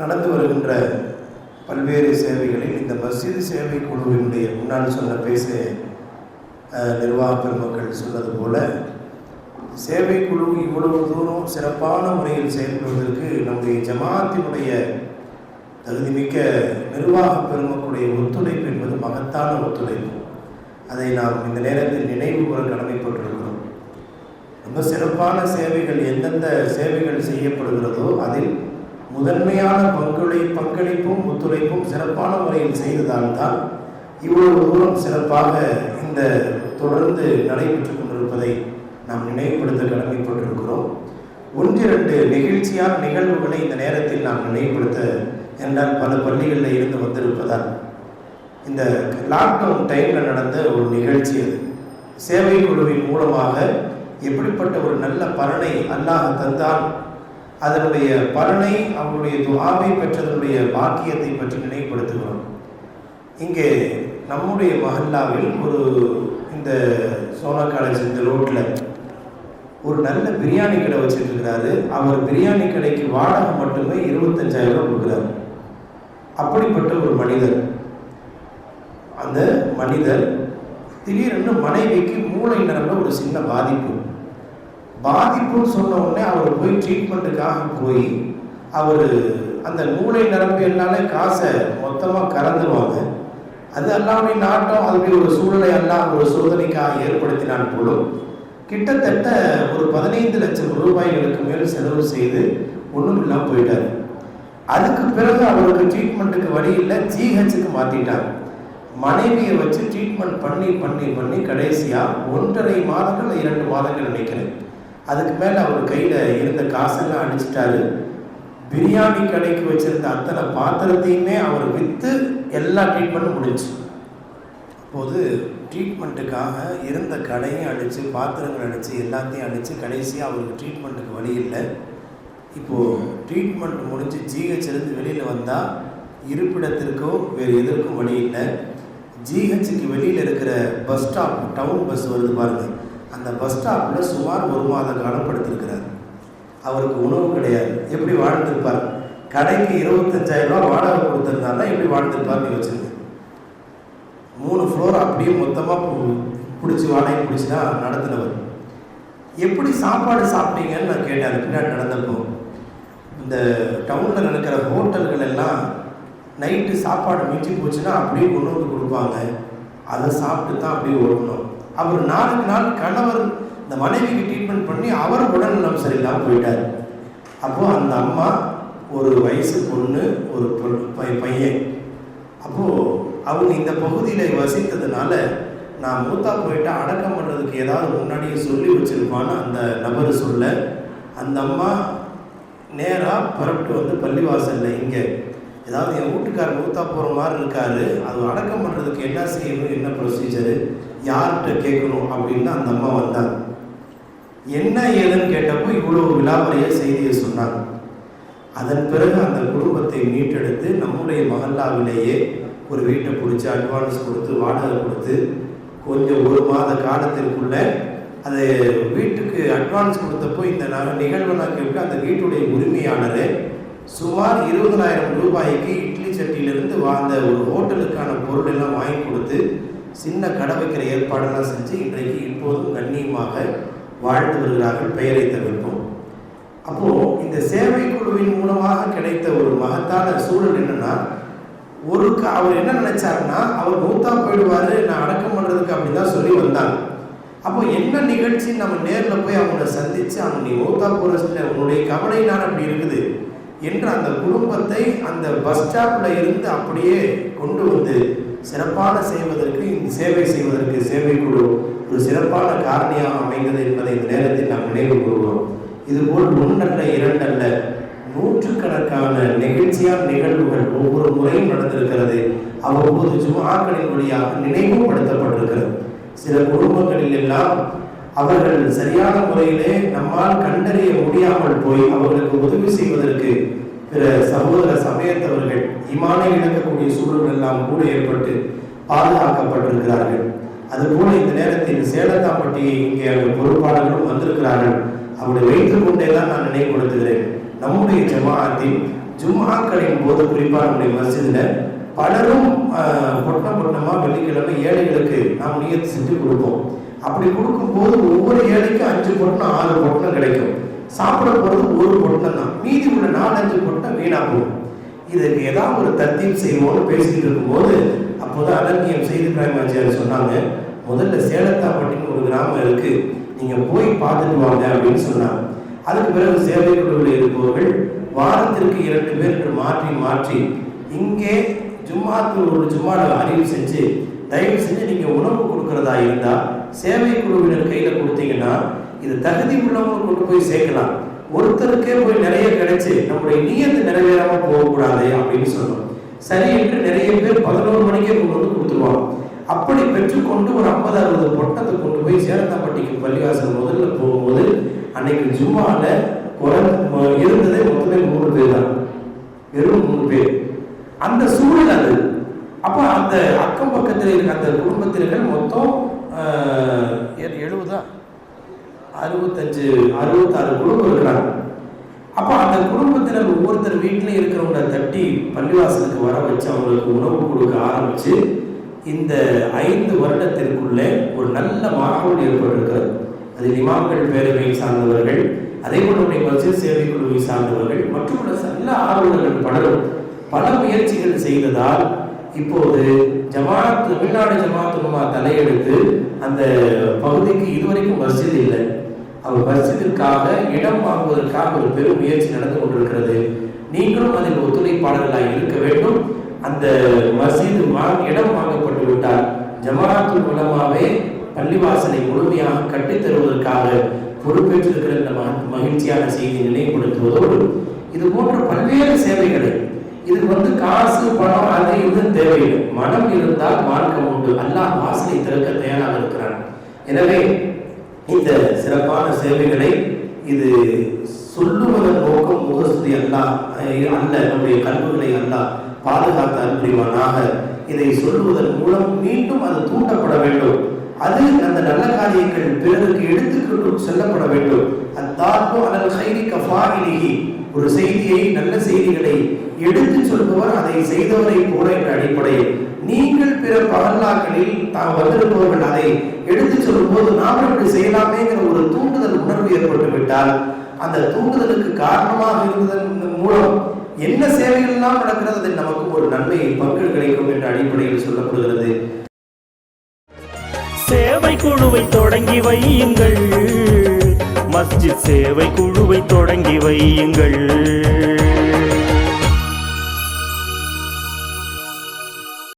நடந்து வருகின்ற பல்வேறு சேவைகளில் இந்த மஸ்ஜித் சேவை குழுவினுடைய முன்னால் சொன்ன பேச நிர்வாக பெருமக்கள் சொன்னது போல சேவை குழு இவ்வளவு தூரம் சிறப்பான முறையில் செயல்படுவதற்கு நம்முடைய ஜமாத்தினுடைய தகுதிமிக்க நிர்வாக பெருமக்களுடைய ஒத்துழைப்பு என்பது மகத்தான ஒத்துழைப்பு. அதை நாம் இந்த நேரத்தில் நினைவு கூற கடமைப்பட்டிருக்கிறோம். ரொம்ப சிறப்பான சேவைகள் எந்தெந்த சேவைகள் செய்யப்படுகிறதோ அதில் முதன்மையான பங்களை பங்களிப்பும் ஒத்துழைப்பும் சிறப்பான முறையில் செய்ததால் தான் இவ்வளவு தூரம் சிறப்பாக இந்த தொடர்ந்து நடைபெற்று கொண்டிருப்பதை நாம் நினைவுபடுத்த கடமைப்பட்டிருக்கிறோம். ஒன்றிரண்டு நெகிழ்ச்சியான நிகழ்வுகளை இந்த நேரத்தில் நாம் நினைவுபடுத்த என்றால் பல பள்ளிகளில் இருந்து வந்திருப்பதால் இந்த லாக்டவுன் டைமில் நடந்த ஒரு நிகழ்ச்சி அது. சேவை குழுவின் மூலமாக எப்படிப்பட்ட ஒரு நல்ல பலனை அல்லாஹ் தந்தால் அதனுடைய பலனை அவருடைய துவாவை பெற்றதனுடைய பாக்கியத்தை பற்றி நினைவுபடுத்துகிறோம். இங்கே நம்முடைய மஹல்லாவில் ஒரு இந்த சோனா காலேஜ் இந்த ரோட்டில் ஒரு நல்ல பிரியாணி கடை வச்சிருக்கிறாரு. அவர் பிரியாணி கடைக்கு வாடகை மட்டுமே இருபத்தஞ்சாயிரம் ரூபாய் கொடுக்குறாரு. அப்படிப்பட்ட ஒரு மனிதர். அந்த மனிதர் திடீரென்று மனைவிக்கு மூளை நரம்பில் ஒரு சின்ன பாதிப்பு. பாதிப்புன்னு சொன்ன உடனே அவர் போய் ட்ரீட்மெண்ட்டுக்காக போய் அவர் அந்த மூளை நரம்பு என்னால காசை மொத்தமாக கறந்துருவாங்க. அது அல்லாவுடைய நாட்டம் அதுக்கு ஒரு சூழலை எல்லாம் ஒரு சோதனைக்காக ஏற்படுத்தினான் போலும் கிட்டத்தட்ட ஒரு பதினைந்து லட்சம் ரூபாய்களுக்கு மேல் செலவு செய்து ஒன்றும் இல்லாமல் போயிட்டார். அதுக்கு பிறகு அவருக்கு ட்ரீட்மெண்ட்டுக்கு வழி இல்லை ஜிஹெச்சுக்கு மாற்றிட்டாங்க மனைவியை வச்சு ட்ரீட்மெண்ட் பண்ணி பண்ணி பண்ணி கடைசியாக ஒன்றரை மாதங்கள் இரண்டு மாதங்கள் நினைக்கிறேன். அதுக்கு மேலே அவர் கையில் இருந்த காசெல்லாம் அடிச்சிட்டாரு. பிரியாணி கடைக்கு வச்சிருந்த அத்தனை பாத்திரத்தையுமே அவர் விற்று எல்லா ட்ரீட்மெண்ட்டும் முடிஞ்சு அப்போது ட்ரீட்மெண்ட்டுக்காக இருந்த கடையும் அடித்து பாத்திரங்கள் அடித்து எல்லாத்தையும் அடித்து கடைசியாக அவருக்கு ட்ரீட்மெண்ட்டுக்கு வழி இல்லை. இப்போது ட்ரீட்மெண்ட் முடிஞ்சு ஜிஹெச்லேருந்து வெளியில் வந்தால் இருப்பிடத்திற்கோ வேறு எதற்கும் வழி இல்லை. ஜிஹெச்சுக்கு வெளியில் இருக்கிற பஸ் ஸ்டாப் டவுன் பஸ் வருது பாருங்கள் அந்த பஸ் ஸ்டாப்பில் சுமார் ஒரு மாத காலம் படுத்திருக்கிறார். அவருக்கு உணவு கிடையாது. எப்படி வாழ்ந்திருப்பார்? கடைக்கு இருபத்தஞ்சாயிரம் ரூபா வாடகை கொடுத்துருந்தாருன்னா எப்படி வாழ்ந்திருப்பார்னு நீ மூணு ஃப்ளோர் அப்படியே மொத்தமாக பிடிச்சி வாடகை பிடிச்சி தான் நடத்தினவர். எப்படி சாப்பாடு சாப்பிட்டீங்கன்னு நான் கேட்டேன். பின்னாடி நடந்தப்போ இந்த டவுனில் நடக்கிற ஹோட்டல்கள் எல்லாம் நைட்டு சாப்பாடு மிஞ்சி போச்சுன்னா அப்படியே கொண்டு வந்து கொடுப்பாங்க. அதை சாப்பிட்டு தான் அப்படியே ஓடணும். அவர் நாளுக்கு நாள் கணவர் இந்த மனைவிக்கு ட்ரீட்மெண்ட் பண்ணி அவர் உடல்நலம் சரியில்லாமல் போயிட்டார். அப்போது அந்த அம்மா ஒரு வயசு பொண்ணு ஒரு பொ- பையன். அப்போது அவங்க இந்த பகுதியில் வசித்ததுனால நான் மூத்தா போயிட்டு அடக்கம் பண்ணுறதுக்கு ஏதாவது முன்னாடியே சொல்லி வச்சிருப்பான்னு அந்த நபர் சொல்ல அந்த அம்மா நேராக புறப்பட்டு வந்து பள்ளிவாசலில் இங்கே. ஏதாவது என் வீட்டுக்காரர் மூத்தா போகிற மாதிரி இருக்காரு அது அடக்கம் பண்ணுறதுக்கு என்ன செய்யணும் என்ன ப்ரொசீஜரு யார்கிட்ட கேட்கணும் அப்படின்னு அந்த அம்மா வந்தாங்க. என்ன ஏதுன்னு கேட்டப்போ இவ்வளோ விலாவரிய செய்தியை சொன்னாங்க. அதன் பிறகு அந்த குடும்பத்தை மீட்டெடுத்து நம்முடைய மகல்லாவிலேயே ஒரு வீட்டை பிடிச்சி அட்வான்ஸ் கொடுத்து வாடகை கொடுத்து கொஞ்சம் ஒரு மாத காலத்திற்குள்ள அது வீட்டுக்கு அட்வான்ஸ் கொடுத்தப்போ இந்த நிகழ்வு நான் அந்த வீட்டுடைய உரிமையாளர் சுமார் இருபதனாயிரம் ரூபாய்க்கு இட்லி சட்டியிலிருந்து வாழ்ந்த ஒரு ஹோட்டலுக்கான பொருள் எல்லாம் வாங்கி கொடுத்து சின்ன கடை வைக்கிற ஏற்பாடெல்லாம் செஞ்சு இன்றைக்கு இப்போதும் கண்ணியமாக வாழ்ந்து வருகிறார்கள் பெயரை தவிர்ப்போம் அப்போ இந்த சேவை குழுவின் மூலமாக கிடைத்த ஒரு மகத்தான சூழல் என்னன்னா ஒரு க- அவர் என்ன நினைச்சாருன்னா அவர் மூத்தா போயிடுவாரு நான் அடக்கம் பண்றதுக்கு அப்படிதான் சொல்லி வந்தாங்க. அப்போ என்ன நிகழ்ச்சி நம்ம நேரில் போய் அவங்கள சந்திச்சு அவங்க நீ மூத்தா போறதுல உன்னுடைய கவலை நான் அப்படி இருக்குது என்று அந்த குடும்பத்தை அந்த பஸ் ஸ்டாப்ல இருந்து அப்படியே கொண்டு வந்து சிறப்பான செய்வதற்கு இந்த சேவை செய்வதற்கு சேவை குழு ஒரு சிறப்பான காரணியாக அமைந்தது என்பதை இந்த நேரத்தில் நாம் நினைவு கூறுவோம் இதுபோல் ஒன்றல்ல இரண்டல்ல நூற்றுக்கணக்கான நெகிழ்ச்சியான நிகழ்வுகள் ஒவ்வொரு முறையும் நடந்திருக்கிறது. அவ்வப்போது ஜுமாக்களின் வழியாக நினைவுபடுத்தப்பட்டிருக்கிறது. சில குடும்பங்களில் எல்லாம் அவர்கள் சரியான முறையிலே நம்மால் கண்டறிய முடியாமல் போய் அவர்களுக்கு உதவி செய்வதற்கு பிற சகோதர சமயத்தவர்கள் இமானை இழக்கக்கூடிய சூழல் எல்லாம் கூட ஏற்பட்டு பாதுகாக்கப்பட்டிருக்கிறார்கள். அதுபோல இந்த நேரத்தில் சேலத்தாம்பட்டி இங்கே அவங்க பொறுப்பாளர்களும் வந்திருக்கிறார்கள். அப்படி வைத்துக் கொண்டே தான் நான் நினைவுபடுத்துகிறேன் நம்முடைய ஜமாத்தின் ஜும்மாக்களின் போது குறிப்பாக நம்முடைய மசிதில் பலரும் பொட்டம் பொட்டணம் வெள்ளிக்கிழமை ஏழைகளுக்கு நாம் நியத்து செஞ்சு கொடுப்போம். அப்படி கொடுக்கும் போது ஒவ்வொரு ஏழைக்கும் அஞ்சு பொட்டணம் ஆறு பொட்டணம் கிடைக்கும். சாப்பிட போகிறது ஒரு பொட்டணம் இதுக்கு ஏதாவது ஒரு தத்தியம் செய்வோம்னு பேசிக்கிட்டு இருக்கும்போது அப்போதான் அலங்கியம் செய்தி பிராயமாச்சியார் சொன்னாங்க முதல்ல சேலத்தாப்பட்டின்னு ஒரு கிராமம் இருக்கு நீங்க போய் பார்த்துட்டு வாங்க அப்படின்னு சொன்னாங்க. அதுக்கு பிறகு சேவை குழுவில் இருப்பவர்கள் வாரத்திற்கு இரண்டு பேர் என்று மாற்றி மாற்றி இங்கே ஜும்மாத்து ஒரு ஜும்மால அறிவு செஞ்சு தயவு செஞ்சு நீங்க உணவு கொடுக்கறதா இருந்தா சேவை குழுவினர் கையில கொடுத்தீங்கன்னா இது தகுதி உள்ளவங்க கொண்டு போய் சேர்க்கலாம். ஒருத்தருக்கே போய் நிறைய கிடைச்சு நம்முடைய நீயத்தை நிறைவேறாம போகக்கூடாது அப்படின்னு சொல்றோம் சரி என்று நிறைய பேர் பதினோரு மணிக்கே கொண்டு வந்து கொடுத்துருவாங்க. அப்படி பெற்றுக்கொண்டு ஒரு ஐம்பது அறுபது பொட்டத்தை கொண்டு போய் சேரந்தாப்பட்டிக்கு பள்ளிவாசல் முதல்ல போகும்போது அன்னைக்கு ஜும்மால இருந்ததே மொத்தமே மூணு பேர் தான். வெறும் மூணு பேர். அந்த சூழல் அது. அப்போ அந்த அக்கம் பக்கத்தில் இருக்க அந்த குடும்பத்தினர்கள் மொத்தம் எ- எழுபதா? அறுபத்தஞ்சு அறுபத்தாறு குடும்பம் இருக்கிறாங்க. அப்போ அந்த குடும்பத்தினர் ஒவ்வொருத்தர் வீட்டிலையும் இருக்கிறவங்க தட்டி பள்ளிவாசலுக்கு வர வச்சு அவங்களுக்கு உணவு கொடுக்க ஆரம்பித்து இந்த ஐந்து வருடத்திற்குள்ளே ஒரு நல்ல மாற்றம் ஏற்பட்டிருக்கிறது அதில் இமாம்கள் பேரவையை சார்ந்தவர்கள் அதே போல நம்முடைய சேவை குழுவை சார்ந்தவர்கள் மற்றும் நல்ல ஆர்வலர்கள் பலரும் பல முயற்சிகள் செய்ததால் இப்போது ஜமாத் தமிழ்நாடு ஜமாத் தலையெடுத்து அந்த பகுதிக்கு இதுவரைக்கும் மஸ்ஜித் இல்லை. அவர் மஸ்ஜிதிற்காக இடம் வாங்குவதற்காக ஒரு பெரும் முயற்சி நடந்து கொண்டிருக்கிறது. நீங்களும் அதில் ஒத்துழைப்பாளர்களாக இருக்க வேண்டும். அந்த மசீது இடம் வாங்கப்பட்டு விட்டால் ஜமாத்துல் மூலமாகவே பள்ளிவாசலை முழுமையாக கட்டித் தருவதற்காக பொறுப்பேற்றிருக்கிற இந்த மகிழ்ச்சியான செய்தியை நினைவுபடுத்துவதோடு இது போன்ற பல்வேறு சேவைகளை இது வந்து காசு பணம் அது இது தேவையில்லை. மனம் இருந்தால் மார்க்கம் உண்டு. அல்லாஹ் வாசலை திறக்க தயாராக இருக்கிறான். எனவே இந்த சிறப்பான சேவைகளை இது சொல்லுவதன் நோக்கம் முகஸ்துதி அல்லாஹ் அஹ் அல்ல நம்முடைய கல்விகளை அல்லாஹ் பாதுகாத்த அன்புரிவானாக இதை சொல்லுவதன் மூலம் மீண்டும் அது தூண்டப்பட வேண்டும். அது அந்த நல்ல காரியங்கள் பிறருக்கு எடுத்துக்கொண்டு செல்லப்பட வேண்டும். அத்தார்பு அலல் ஹைரி கஃபாயிலிஹி. ஒரு செய்தியை நல்ல செய்திகளை எடுத்து சொல்பவர் அதை செய்தவரை போல என்ற அடிப்படையில். நீங்கள் பிற பகல்லாக்களில் தாம் வந்திருப்பவர்கள் அதை எடுத்து சொல்லும்போது நாம் இப்படி செய்யலாமேங்கிற ஒரு தூண்டுதல் உணர்வு ஏற்பட்டு விட்டால் அந்த தூண்டுதலுக்கு காரணமாக இருந்ததன் மூலம் என்ன சேவைகள் எல்லாம் நடக்கிறது அதில் நமக்கு ஒரு நன்மை பங்கு கிடைக்கும் என்ற அடிப்படையில் சொல்லப்படுகிறது. சேவை குழுவை தொடங்கி வையுங்கள். மஸ்ஜித் சேவை குழுவை தொடங்கி வையுங்கள்.